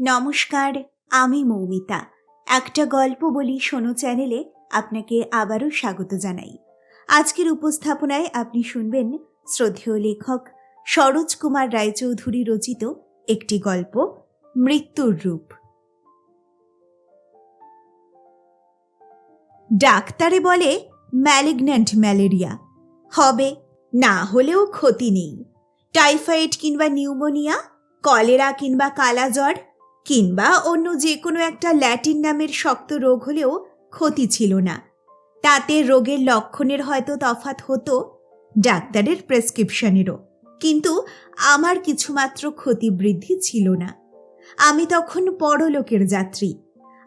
নমস্কার, আমি মৌমিতা। একটা গল্প বলি শোনো চ্যানেলে আপনাকে আবারও স্বাগত জানাই। আজকের উপস্থাপনায় আপনি শুনবেন শ্রদ্ধেয় লেখক সরোজ কুমার রায়চৌধুরী রচিত একটি গল্প, মৃত্যুর রূপ। ডাক্তারে বলে ম্যালিগন্যান্ট ম্যালেরিয়া হবে, না হলেও ক্ষতি নেই। টাইফয়েড কিংবা নিউমোনিয়া, কলেরা কিংবা কালাজ্বর কিংবা অন্য যে কোনো একটা ল্যাটিন নামের শক্ত রোগ হলেও ক্ষতি ছিল না। তাতে রোগের লক্ষণের হয়তো তফাৎ হতো ডাক্তারের প্রেসক্রিপশনেরও। কিন্তু আমার কিছুমাত্র ক্ষতি বৃদ্ধি ছিল না। আমি তখন পরলোকের যাত্রী।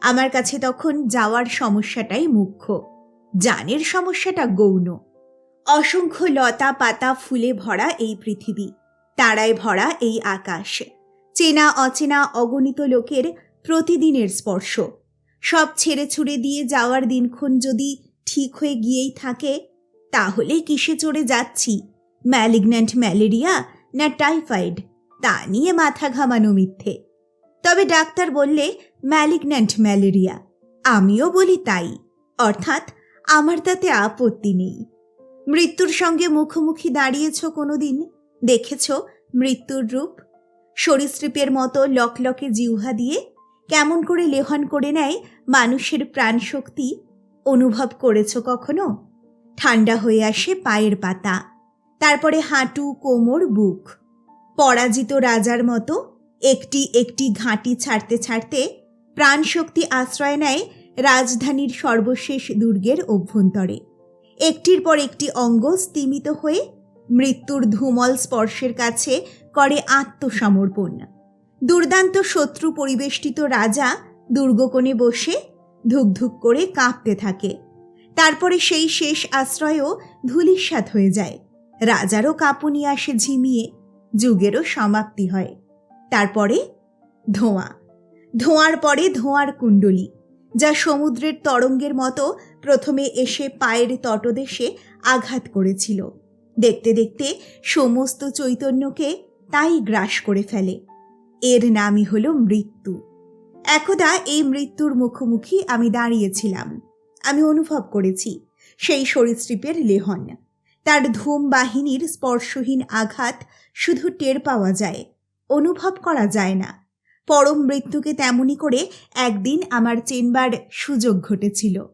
আমার কাছে তখন যাওয়ার সমস্যাটাই মুখ্য। জানের সমস্যাটা গৌণ। অসংখ্য লতা পাতা ফুলে ভরা এই পৃথিবী। তারায় ভরা এই আকাশ। চেনা, অচেনা, অগণিত লোকের প্রতিদিনের স্পর্শ। সব ছেড়ে ছুড়ে দিয়ে যাওয়ার দিনক্ষণ যদি ঠিক হয়ে গিয়েই থাকে, তাহলে কিসে চড়ে যাচ্ছি? ম্যালিগন্যান্ট ম্যালেরিয়া না টাইফয়েড? তা নিয়ে মাথা ঘামানো মিথ্যে। তবে ডাক্তার বললে, ম্যালিগন্যান্ট ম্যালেরিয়া। আমিও বলি তাই। অর্থাৎ আমার তাতে আপত্তি নেই। মৃত্যুর সঙ্গে মুখোমুখি দাঁড়িয়েছ কোনোদিন? দেখেছ মৃত্যুর রূপ? সরীসৃপের মতো লকলকে জিহ্বা দিয়ে কেমন করে লেহন করে নেয় মানুষের প্রাণশক্তি অনুভব করেছ কখনো? ঠান্ডা হয়ে আসে পায়ের পাতা, তারপরে হাঁটু, কোমর, বুক। পরাজিত রাজার মতো একটি একটি ঘাঁটি ছাড়তে ছাড়তে প্রাণশক্তি আশ্রয় নেয় রাজধানীর সর্বশেষ দুর্গের অভ্যন্তরে। একটির পর একটি অঙ্গ স্তিমিত হয়ে মৃত্যুর ধুমল স্পর্শের কাছে করে আত্মসমর্পণ। দুর্দান্ত শত্রু পরিবেষ্টিত রাজা দুর্গকোণে বসে ধুকধুক করে কাঁপতে থাকে। তারপরে সেই শেষ আশ্রয়ও ধুলিস্বাত হয়ে যায়। রাজারও কাঁপুনি আসে ঝিমিয়ে, যুগেরও সমাপ্তি হয়। তারপরে ধোঁয়া। ধোঁয়ার পরে ধোঁয়ার কুণ্ডলী, যা সমুদ্রের তরঙ্গের মতো প্রথমে এসে পায়ের তটদেশে আঘাত করেছিল। দেখতে দেখতে সমস্ত চৈতন্যকে তাই গ্রাস করে ফেলে। এর নামই হলো মৃত্যু। একদা এই মৃত্যুর মুখোমুখি আমি দাঁড়িয়েছিলাম। আমি অনুভব করেছি সেই সরীসৃপের লেহন। তার ধূম বাহিনীর স্পর্শহীন আঘাত শুধু টের পাওয়া যায়, অনুভব করা যায় না। পরম মৃত্যুকে তেমনি করে একদিন আমার চেনবার সুযোগ ঘটেছিল।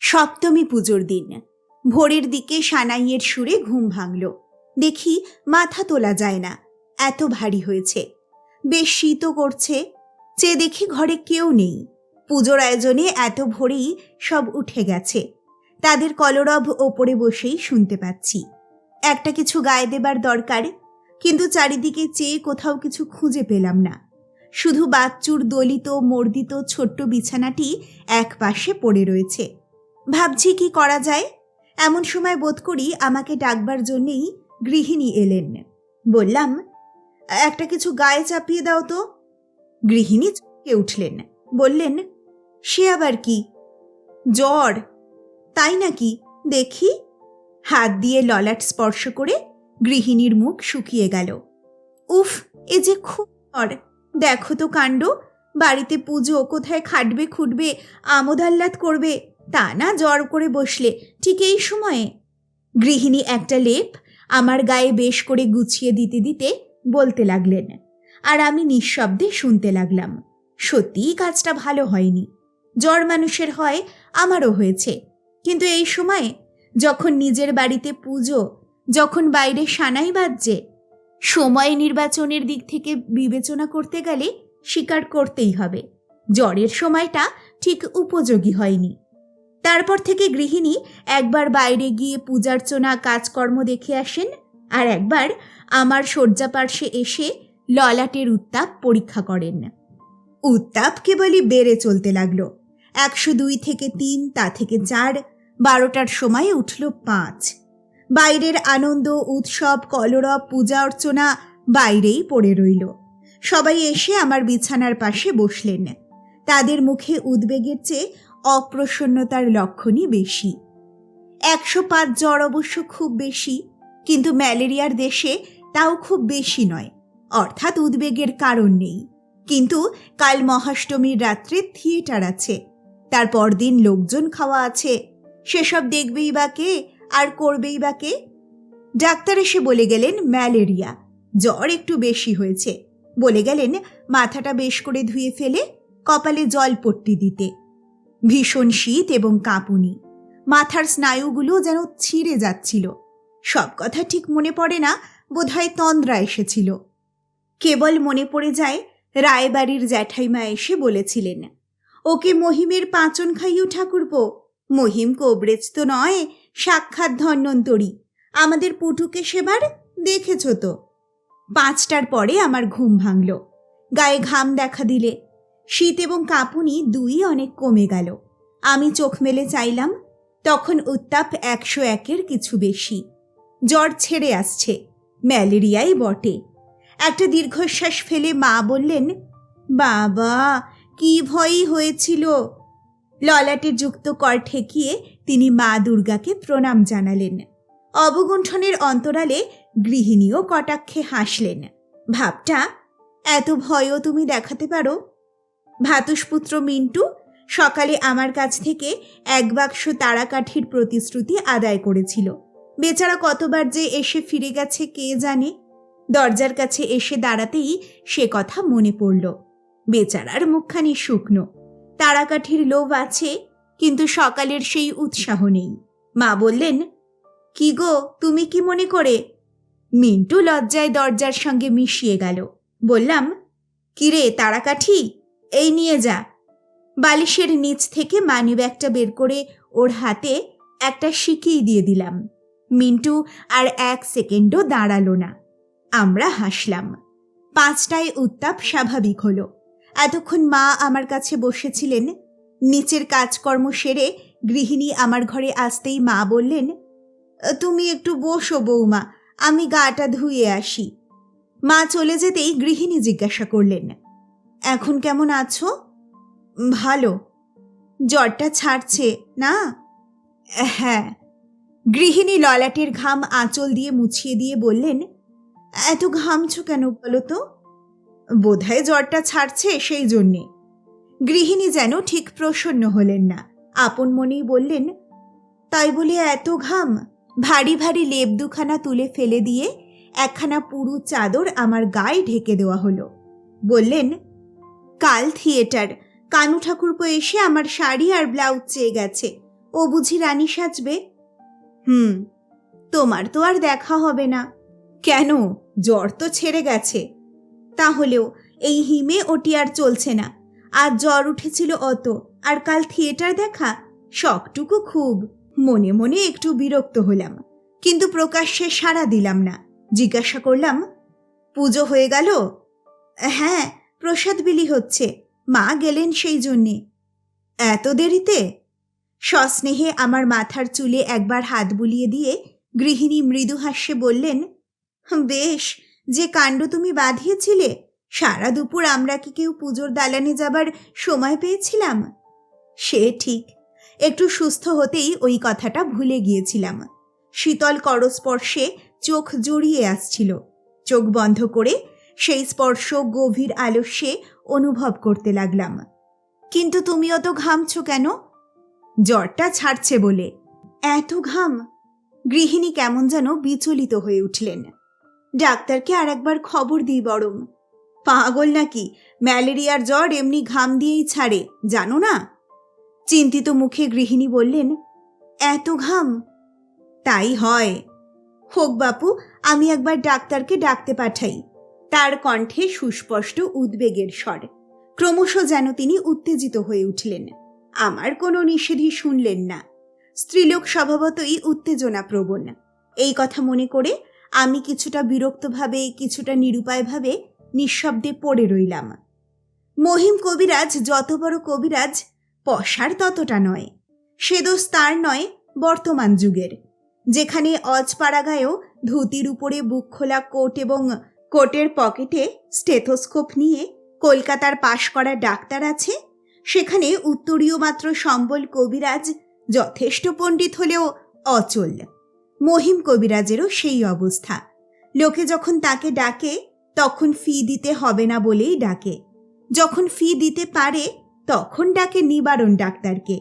সপ্তমী পুজোর দিন। ভোরের দিকে সানাইয়ের সুরে ঘুম ভাঙল। দেখি মাথা তোলা যায় না। এত ভারী হয়েছে। বেশ শীতও করছে। চেয়ে দেখি ঘরে কেউ নেই। পুজোর আয়োজনে এত ভোরেই সব উঠে গেছে। তাদের কলরব ওপরে বসেই শুনতে পাচ্ছি। একটা কিছু গায়ে দেবার দরকার, কিন্তু চারিদিকে চেয়ে কোথাও কিছু খুঁজে পেলাম না। শুধু বাচ্চুর দলিত, মর্দিত, ছোট্ট বিছানাটি এক পাশে পড়ে রয়েছে। ভাবছি কি করা যায়? এমন সময় বোধ করি আমাকে ডাকবার জন্যেই গৃহিণী এলেন। বললাম একটা কিছু গায়ে চাপিয়ে দাও তো। গৃহিণী চমকে উঠলেন, বললেন, সে আবার কি? জ্বর। তাই নাকি? দেখি। হাত দিয়ে ললাট স্পর্শ করে গৃহিণীর মুখ শুকিয়ে গেল। উফ, এ যে খুব জ্বর। দেখো তো কাণ্ড। বাড়িতে পুজো কোথায় খাটবে, খুটবে আমোদ আহ্লাদ করবে, তা না জ্বর করে বসলে ঠিক এই সময়ে? গৃহিণী একটা লেপ আমার গায়ে বেশ করে গুছিয়ে দিতে দিতে বলতে লাগলেন। আর আমি নিঃশব্দে শুনতে লাগলাম, সত্যিই কাজটা ভালো হয়নি। জ্বর মানুষের হয়, আমারও হয়েছে। কিন্তু এই সময়ে, যখন নিজের বাড়িতে পুজো, যখন বাইরে সানাই বাজছে, সময় নির্বাচনের দিক থেকে বিবেচনা করতে গেলে স্বীকার করতেই হবে। জ্বরের সময়টা ঠিক উপযোগী হয়নি। তারপর থেকে গৃহিণী একবার বাইরে গিয়ে পূজার্চনা, কাজকর্ম দেখে আসেন, আর একবার আমার শয্যাপার্শ্বে এসে ললাটের উত্তাপ পরীক্ষা করেন। উত্তাপ কেবলই বেড়ে চলতে লাগল। একশো দুই থেকে তিন, তা থেকে চার, বারোটার সময় উঠল পাঁচ। বাইরের আনন্দ, উৎসব, কলরব, পূজা অর্চনা বাইরেই পড়ে রইল। সবাই এসে আমার বিছানার পাশে বসলেন। তাদের মুখে উদ্বেগের চেয়ে অপ্রসন্নতার লক্ষণই বেশি। একশো পাঁচ জ্বর অবশ্য খুব বেশি, কিন্তু ম্যালেরিয়ার দেশে তাও খুব বেশি নয়। অর্থাৎ উদ্বেগের কারণ নেই। কিন্তু কাল মহাষ্টমীর রাত্রে থিয়েটার আছে। তার পরদিন লোকজন খাওয়া আছে। সেসব দেখবেই বা কে? আর করবেই বা কে? ডাক্তার এসে বলে গেলেন, ম্যালেরিয়া। জ্বর একটু বেশি হয়েছে। বলে গেলেন, মাথাটা বেশ করে ধুয়ে ফেলে, কপালে জল পট্টি দিতে। ভীষণ শীত এবং কাঁপুনি। মাথার স্নায়ুগুলো যেন ছিঁড়ে যাচ্ছিল। সব কথা ঠিক মনে পড়ে না বোধহয় তন্দ্রা এসেছিল। কেবল মনে পড়ে যায়, রায়বাড়ির জ্যাঠাইমা এসে বলেছিলেন, ওকে মহিমের পাঁচন খাইও ঠাকুরপো। মহিম কোবরেজ তো নয়, সাক্ষাৎ ধন্বন্তরী। আমাদের পুটুকে সেবার দেখেছ তো? পাঁচটার পরে আমার ঘুম ভাঙল। গায়ে ঘাম দেখা দিলে। শীত এবং কাঁপুনি দুই অনেক কমে গেল। আমি চোখ মেলে চাইলাম, তখন উত্তাপ একশো একের কিছু বেশি। জ্বর ছেড়ে আসছে। ম্যালেরিয়াই বটে। একটা দীর্ঘশ্বাস ফেলে মা বললেন, বাবা, কি ভয়ই হয়েছিল। ললাটে যুক্ত কর ঠেকিয়ে তিনি মা দুর্গাকে প্রণাম জানালেন। অবগুণ্ঠনের অন্তরালে গৃহিণীও কটাক্ষে হাসলেন। ভাবটা, এত ভয়ও তুমি দেখাতে পারো? ভাতুষপুত্র মিন্টু, সকালে আমার কাছ থেকে এক বাক্স তারাকাঠির প্রতিশ্রুতি আদায় করেছিল। বেচারা কতবার যে এসে ফিরে গেছে কে জানে? দরজার কাছে এসে দাঁড়াতেই সে কথা মনে পড়ল। বেচারার মুখখানি শুকনো। তারাকাঠির লোভ আছে, কিন্তু সকালের সেই উৎসাহ নেই। মা বললেন, কি গো, তুমি কি মনে করে? মিন্টু লজ্জায় দরজার সঙ্গে মিশিয়ে গেল। বললাম কিরে তারাকাঠি, এই নিয়ে যা। বালিশের নিচ থেকে মানি ব্যাগটা বের করে ওর হাতে একটা শিকেই দিয়ে দিলাম। মিন্টু আর এক সেকেন্ডও দাঁড়াল না। আমরা হাসলাম। পাঁচটায় উত্তাপ স্বাভাবিক হলো। এতক্ষণ মা আমার কাছে বসেছিলেন। নিচের কাজকর্ম সেরে গৃহিণী আমার ঘরে আসতেই মা বললেন, তুমি একটু বসো বৌমা, আমি গাটা ধুয়ে আসি। মা চলে যেতেই গৃহিণী জিজ্ঞাসা করলেন, এখন কেমন আছো? ভালো। জ্বরটা ছাড়ছে, না? হ্যাঁ গৃহিণী ললাটের ঘাম আঁচল দিয়ে মুছিয়ে দিয়ে বললেন, এত ঘামছো কেন বলো তো? বোধহয় জ্বরটা ছাড়ছে সেই জন্যে। গৃহিণী যেন ঠিক প্রসন্ন হলেন না। আপন মনেই বললেন, তাই বলে এত ঘাম? ভারী ভারী লেপ দুখানা তুলে ফেলে দিয়ে একখানা পুরু চাদর আমার গায়ে ঢেকে দেওয়া হলো। বললেন, কাল থিয়েটার। কানু ঠাকুরপো এসে আমার শাড়ি আর ব্লাউজ চেয়ে গেছে। ও বুঝি রানী সাজবে? হুম, তোমার তো আর দেখা হবে না। কেন? জ্বর তো ছেড়ে গেছে। তাহলেও এই হিমে ওটি আর চলছে না। আজ জ্বর উঠেছিল অত, আর কাল থিয়েটার দেখা শখটুকু খুব। মনে মনে একটু বিরক্ত হলাম, কিন্তু প্রকাশ্যে সাড়া দিলাম না। জিজ্ঞাসা করলাম, পুজো হয়ে গেল? হ্যাঁ প্রসাদ বিলি হচ্ছে। মা গেলেন সেই জন্যে। এত দেরিতে? সস্নেহে আমার মাথার চুলে একবার হাত বুলিয়ে দিয়ে গৃহিণী মৃদু হাস্যে বললেন, বেশ, যে কাণ্ড তুমি বাঁধিয়েছিলে, সারা দুপুর আমরা কি কেউ পুজোর দালানে যাবার সময় পেয়েছিলাম? সে ঠিক, একটু সুস্থ হতেই ওই কথাটা ভুলে গিয়েছিলাম। শীতল করস্পর্শে চোখ জড়িয়ে আসছিল, চোখ বন্ধ করে সেই স্পর্শ গভীর আলস্যে অনুভব করতে লাগলাম। কিন্তু তুমি অত ঘামছো কেন? জ্বরটা ছাড়ছে বলে। এত ঘাম। গৃহিণী কেমন যেন বিচলিত হয়ে উঠলেন। ডাক্তারকে আর একবার খবর দিই বরং। পাগল নাকি? ম্যালেরিয়ার জ্বর এমনি ঘাম দিয়েই ছাড়ে, জানো না? চিন্তিত মুখে গৃহিণী বললেন, এত ঘাম? তাই হয়। হোক বাপু, আমি একবার ডাক্তারকে ডাকতে পাঠাই। তার কণ্ঠে সুস্পষ্ট উদ্বেগের স্বর। ক্রমশ যেন তিনি উত্তেজিত হয়ে উঠলেন। আমার কোনো নিষেধই শুনলেন না। স্ত্রীলোক স্বভাবতই উত্তেজনা প্রবণ এই কথা মনে করে আমি কিছুটা বিরক্তভাবে, কিছুটা নিরুপায়ভাবে নিঃশব্দে পড়ে রইলাম। মহিম কবিরাজ, যত বড় কবিরাজ, পশার ততটা নয়। সে দোষ তার নয়, বর্তমান যুগের। যেখানে অজপাড়াগায়ও ধুতির উপরে বুক খোলা কোট এবং কোটের পকেটে স্টেথোস্কোপ নিয়ে কলকাতার পাশ করা ডাক্তার আছে সেখানে উত্তরীয় মাত্র সম্বল কবিরাজ যথেষ্ট পণ্ডিত হলেও অচল। মহিম কবিরাজেরও সেই অবস্থা। লোকে যখন তাকে ডাকে, তখন ফি দিতে হবে না বলেই ডাকে। যখন ফি দিতে পারে, তখন ডাকে নিবারণ ডাক্তারকে।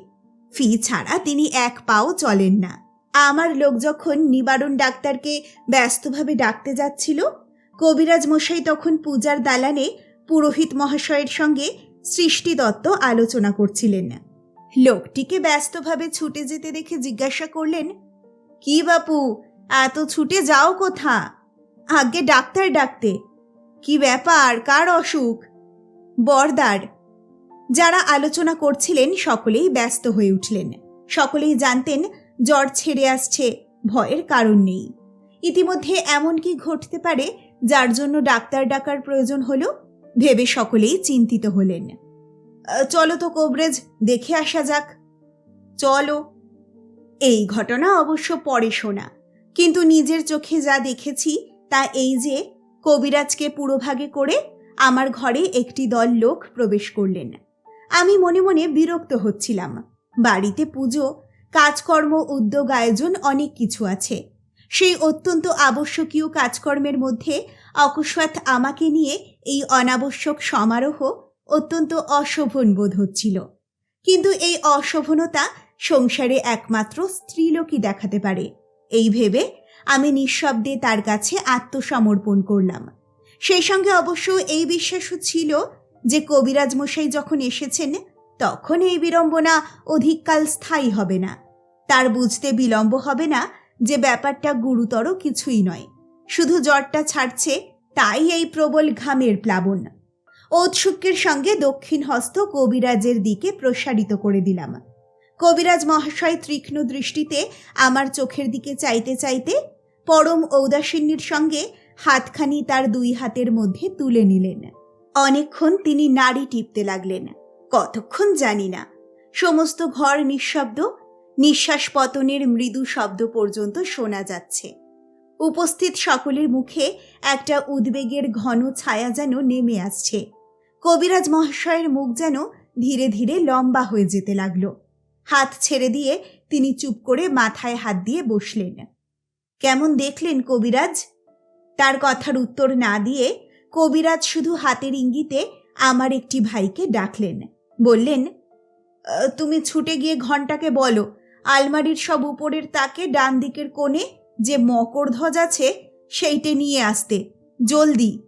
ফি ছাড়া তিনি এক পাও চলেন না। আমার লোক যখন নিবারণ ডাক্তারকে ব্যস্তভাবে ডাকতে যাচ্ছিল, কবিরাজ মশাই তখন পূজার দালানে পুরোহিত মহাশয়ের সঙ্গে সৃষ্টি দত্ত আলোচনা করছিলেন। লোকটিকে ব্যস্তভাবে ছুটে যেতে দেখে জিজ্ঞাসা করলেন, কি বাপু, এত ছুটে যাও কোথা? আগে ডাক্তার ডাকতে। কি ব্যাপার, কার অসুখ? বরদার। যারা আলোচনা করছিলেন সকলেই ব্যস্ত হয়ে উঠলেন। সকলেই জানতেন জ্বর ছেড়ে আসছে, ভয়ের কারণ নেই। ইতিমধ্যে এমন কি ঘটতে পারে, যার জন্য ডাক্তার ডাকার প্রয়োজন হলো? ভেবে সকলেই চিন্তিত হলেন। চলো তো কোবরেজ, দেখে আসা যাক। চলো। এই ঘটনা অবশ্য পরে শোনা, কিন্তু নিজের চোখে যা দেখেছি তা এই যে, কবিরাজকে পুরোভাগে করে আমার ঘরে একটি দল লোক প্রবেশ করলেন। আমি মনে মনে বিরক্ত হচ্ছিলাম। বাড়িতে পুজো, কাজকর্ম, উদ্যোগ, আয়োজন অনেক কিছু আছে। সেই অত্যন্ত আবশ্যকীয় কাজকর্মের মধ্যে অকস্মাৎ আমাকে নিয়ে এই অনাবশ্যক সমারোহ অত্যন্ত অশোভন বোধ হচ্ছিল। কিন্তু এই অশোভনতা সংসারে একমাত্র স্ত্রীলোকই দেখাতে পারে। এই ভেবে আমি নিঃশব্দে তার কাছে আত্মসমর্পণ করলাম। সেই সঙ্গে অবশ্য এই বিশ্বাসও ছিল যে কবিরাজ মশাই যখন এসেছেন, তখন এই বিড়ম্বনা অধিককাল স্থায়ী হবে না। তার বুঝতে বিলম্ব হবে না যে ব্যাপারটা গুরুতর কিছুই নয়। শুধু জ্বরটা ছাড়ছে, তাই এই প্রবল ঘামের প্লাবন। ঔৎসুক্যের সঙ্গে দক্ষিণ হস্ত কবিরাজের দিকে প্রসারিত করে দিলাম। কবিরাজ মহাশয় তীক্ষ্ণ দৃষ্টিতে আমার চোখের দিকে চাইতে চাইতে পরম ঔদাসীন্যের সঙ্গে হাতখানি তার দুই হাতের মধ্যে তুলে নিলেন। অনেকক্ষণ তিনি নাড়ি টিপতে লাগলেন। কতক্ষণ জানি না। সমস্ত ঘর নিঃশব্দ নিঃশ্বাস পতনের মৃদু শব্দ পর্যন্ত শোনা যাচ্ছে। উপস্থিত সকলের মুখে একটা উদ্বেগের ঘন ছায়া যেন নেমে আসছে। কবিরাজ মহাশয়ের মুখ যেন ধীরে ধীরে লম্বা হয়ে যেতে লাগল। হাত ছেড়ে দিয়ে তিনি চুপ করে মাথায় হাত দিয়ে বসলেন। কেমন দেখলেন কবিরাজ? তার কথার উত্তর না দিয়ে কবিরাজ শুধু হাতের ইঙ্গিতে আমার একটি ভাইকে ডাকলেন। বললেন তুমি ছুটে গিয়ে ঘন্টাকে বলো আলমারির সব উপরের তাকে ডান দিকের কোণে যে মকর ধ্বজ আছে, সেইটে নিয়ে আসতে। জলদি।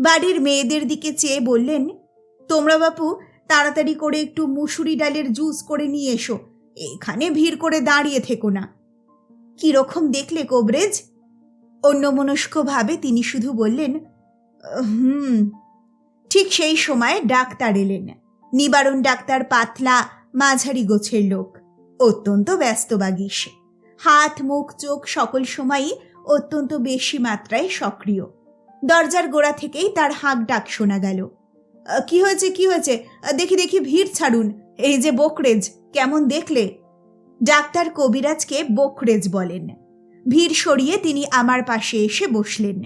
বাড়ির মেয়েদের দিকে চেয়ে বললেন, তোমরা বাপু, তাড়াতাড়ি করে একটু মুসুরি ডালের জুস করে নিয়ে এসো। এখানে ভিড় করে দাঁড়িয়ে থেকো না। কীরকম দেখলে কোবরেজ? অন্যমনস্কভাবে তিনি শুধু বললেন, হুম। ঠিক সেই সময় ডাক্তার এলেন। নিবারণ ডাক্তার পাতলা মাঝারি গোছের লোক। অত্যন্ত ব্যস্ত বাগিস হাত মুখ চোখ সকল সময়ই অত্যন্ত বেশি মাত্রায় সক্রিয়। দরজার গোড়া থেকেই তার হাঁক ডাক শোনা গেল। "আহ, কি হয়েছে কি হয়েছে? দেখি দেখি ভিড় ছাড়ুন। এই যে বকরেজ কেমন দেখলে? ডাক্তার কবিরাজকে বকরেজ বলেন। ভিড় সরিয়ে তিনি আমার পাশে এসে বসলেন।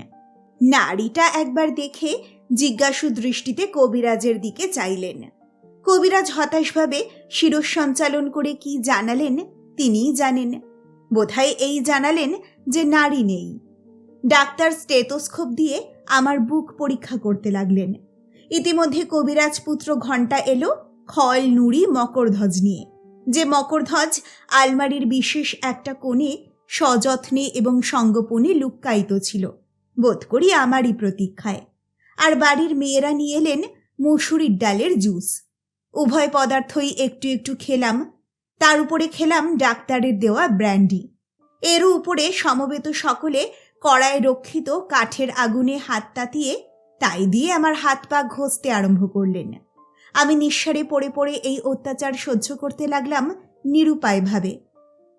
নারীটা একবার দেখে জিজ্ঞাসু দৃষ্টিতে কবিরাজের দিকে চাইলেন। কবিরাজ হতাশভাবে শিরস সঞ্চালন করে কি জানালেন তিনিই জানেন। বোধহয় এই জানালেন যে নারী নেই। ডাক্তার স্টেটোস্কোপ দিয়ে আমার বুক পরীক্ষা করতে লাগলেন। ইতিমধ্যে কবিরাজ পুত্র ঘণ্টা এলো খল, নুড়ি, মকরধ্বজ নিয়ে। যে মকরধ্বজ আলমারির বিশেষ একটা কোণে সযত্নে এবং সঙ্গোপনে লুক্কায়িত ছিল। বোধ করি আমারই প্রতীক্ষায়। আর বাড়ির মেয়েরা নিয়ে এলেন মুসুরির ডালের জুস। উভয় পদার্থই একটু একটু খেলাম। তার উপরে খেলাম ডাক্তারের দেওয়া ব্র্যান্ডি। এর উপরে সমবেত সকলে কড়ায় রক্ষিত কাঠের আগুনে হাত তাতিয়ে তাই দিয়ে আমার হাত পা ঘষতে আরম্ভ করলেন। আমি নিঃসারে পড়ে পড়ে এই অত্যাচার সহ্য করতে লাগলাম নিরুপায়ভাবে।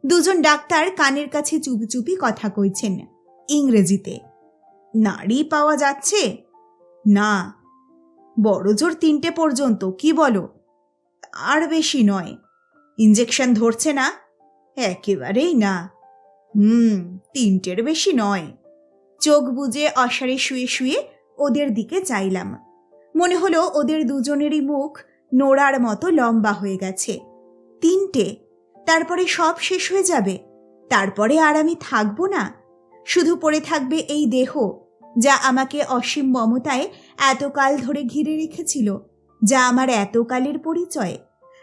দুজন ডাক্তার কানের কাছে চুপি চুপি কথা কইছেন, ইংরেজিতে, নারী পাওয়া যাচ্ছে? না। বড় জোর তিনটে পর্যন্ত, কি বলো? আর বেশি নয়। ইঞ্জেকশন ধরছে না? একেবারেই না। হুম, তিনটের বেশি নয়। চোখ বুজে অসারে শুয়ে শুয়ে ওদের দিকে চাইলাম। মনে হলো ওদের দুজনেরই মুখ নোড়ার মতো লম্বা হয়ে গেছে। তিনটে। তারপরে সব শেষ হয়ে যাবে। তারপরে আর আমি থাকব না। শুধু পড়ে থাকবে এই দেহ, যা আমাকে অসীম মমতায় এতকাল ধরে ঘিরে রেখেছিল। যা আমার এতকালের পরিচয়।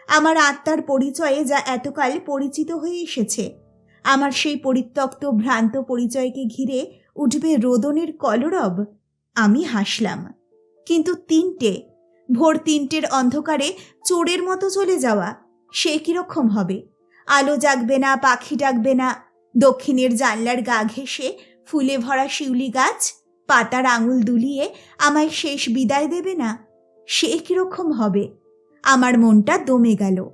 আমার আত্মার পরিচয়ে যা এতকাল পরিচিত হয়ে এসেছে। আমার সেই পরিত্যক্ত ভ্রান্ত পরিচয়কে ঘিরে উঠবে রোদনের কলরব। আমি হাসলাম। কিন্তু তিনটে, ভোর তিনটের অন্ধকারে চোরের মতো চলে যাওয়া, সে কীরকম হবে? আলো জাগবে না, পাখি ডাকবে না। দক্ষিণের জানলার গা ঘেঁষে ফুলে ভরা শিউলি গাছ, পাতার আঙুল দুলিয়ে আমায় শেষ বিদায় দেবে না? সে কীরকম হবে। আমার মনটা দমে গেল।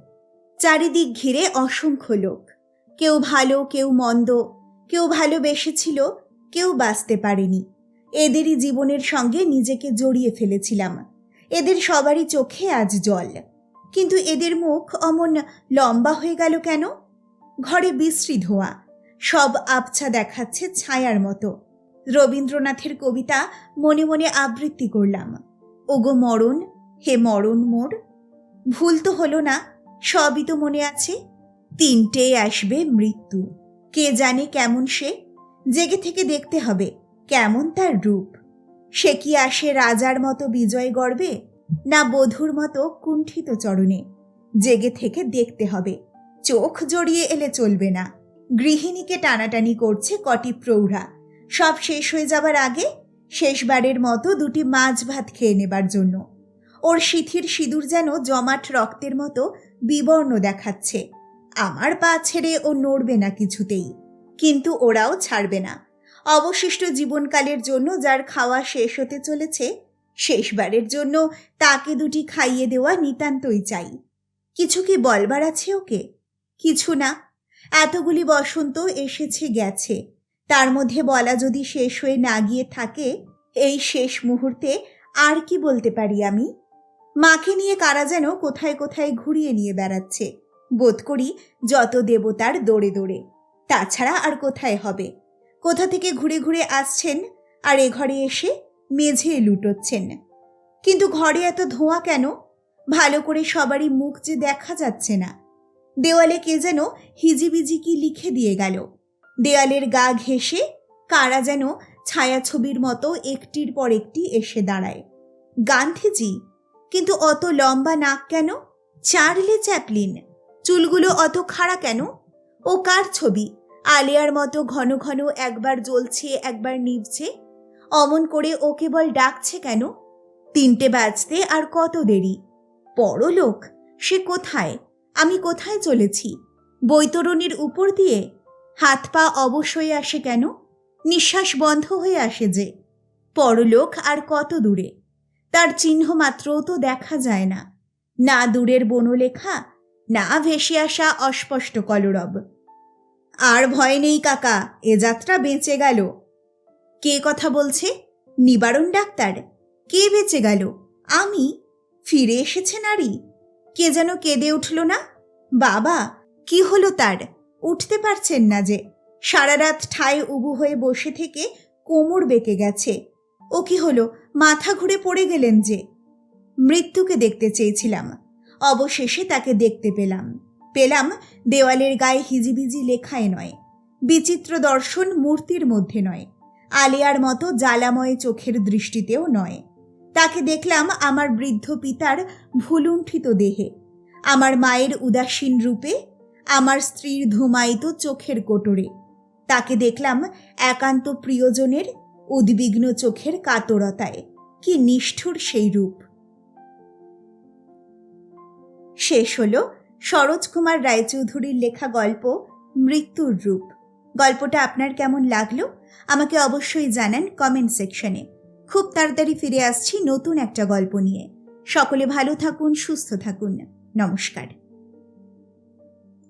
চারিদিক ঘিরে অসংখ্য লোক। কেউ ভালো, কেউ মন্দ, কেউ ভালোবেসেছিল, কেউ বাঁচতে পারেনি। এদেরই জীবনের সঙ্গে নিজেকে জড়িয়ে ফেলেছিলাম। এদের সবারই চোখে আজ জল। কিন্তু এদের মুখ অমন লম্বা হয়ে গেল কেন? ঘরে বিশ্রী ধোয়া। সব আবছা দেখাচ্ছে ছায়ার মতো। রবীন্দ্রনাথের কবিতা মনে মনে আবৃত্তি করলাম। ওগো মরণ, হে মরণ মোর। ভুল তো হলো না, সবই তো মনে আছে। তিনটে আসবে মৃত্যু। কে জানে কেমন সে? জেগে থেকে দেখতে হবে, কেমন তার রূপ। সে কি আসে রাজার মতো বিজয় গর্বে, না বধুর মতো কুণ্ঠিত চরণে? জেগে থেকে দেখতে হবে, চোখ জড়িয়ে এলে চলবে না। গৃহিণীকে টানাটানি করছে কটি প্রৌঢ়া। সব শেষ হয়ে যাবার আগে শেষবারের মতো দুটি মাছ ভাত খেয়ে নেবার জন্য। ওর সিথির সিঁদুর যেন জমাট রক্তের মতো বিবর্ণ দেখাচ্ছে। আমার পা ছেড়ে ও নড়বে না কিছুতেই। কিন্তু ওরাও ছাড়বে না। অবশিষ্ট জীবনকালের জন্য যার খাওয়া শেষ হতে চলেছে, শেষবারের জন্য তাকে দুটি খাইয়ে দেওয়া নিতান্তই চাই। কিছু কি বলবার আছে ওকে? কিছু না। এতগুলি বসন্ত এসেছে, গেছে। তার মধ্যে বলা যদি শেষ হয়ে না গিয়ে থাকে, এই শেষ মুহূর্তে আর কি বলতে পারি আমি? মাকে নিয়ে কারা যেন কোথায় কোথায় ঘুরিয়ে নিয়ে বেড়াচ্ছে, বোধ করি যত দেবতার দৌড়ে দৌড়ে। তাছাড়া আর কোথায় হবে? কোথা থেকে ঘুরে ঘুরে আসছেন আর এ ঘরে এসে মেঝে লুটোচ্ছেন? কিন্তু ঘরে এত ধোঁয়া কেন? ভালো করে সবারই মুখ যে দেখা যাচ্ছে না। দেওয়ালে কে যেন হিজিবিজি কি লিখে দিয়ে গেল। দেয়ালের গা ঘেঁষে কারা যেন ছায়াছবির মতো একটির পর একটি এসে দাঁড়ায়। গান্ধীজি, কিন্তু অত লম্বা নাক কেন? চার্লি চ্যাপলিন, চুলগুলো অত খাড়া কেন? ও কার ছবি? আলিয়ার মতো ঘন ঘন একবার জ্বলছে, একবার নিভছে, অমন করে ও কেবল ডাকছে কেন? তিনটে বাজতে আর কত দেরি? পরলোক, সে কোথায়? আমি কোথায় চলেছি? বৈতরণীর উপর দিয়ে হাত পা অবশ হয়ে আসে কেন? নিঃশ্বাস বন্ধ হয়ে আসে যে। পরলোক আর কত দূরে। তার চিহ্ন মাত্রও তো দেখা যায় না। না দূরের বনলেখা, না ভেসে আসা অস্পষ্ট কলরব। আর ভয় নেই কাকা, এ যাত্রা বেঁচে গেল। কে কথা বলছে? নিবারণ ডাক্তার। কে বেঁচে গেল? আমি? ফিরে এসেছে নারী? কে যেন কেঁদে উঠল না? বাবা, কি হলো তার? উঠতে পারছেন না যে। সারা রাত ঠায় উবু হয়ে বসে থেকে কোমর বেঁকে গেছে। ও কি হলো? মাথা ঘুরে পড়ে গেলেন যে। মৃত্যুকে দেখতে চেয়েছিলাম। অবশেষে তাকে দেখতে পেলাম। পেলাম দেওয়ালের গায়ে হিজিবিজি লেখায় নয়। বিচিত্র দর্শন মূর্তির মধ্যে নয়। আলিয়ার মতো জ্বালাময় চোখের দৃষ্টিতেও নয়। তাকে দেখলাম আমার বৃদ্ধ পিতার ভুলুণ্ঠিত দেহে। আমার মায়ের উদাসীন রূপে আমার স্ত্রীর ধুমায়িত চোখের কোটরে। তাকে দেখলাম একান্ত প্রিয়জনের উদ্বিগ্ন চোখের কাতরতায়। কি নিষ্ঠুর সেই রূপ। শেষ হল সরোজ কুমার রায়চৌধুরীর লেখা গল্প মৃত্যুর রূপ। গল্পটা আপনার কেমন লাগল? আমাকে অবশ্যই জানান কমেন্ট সেকশনে খুব তাড়াতাড়ি ফিরে আসছি নতুন একটা গল্প নিয়ে। সকলে ভালো থাকুন, সুস্থ থাকুন। নমস্কার।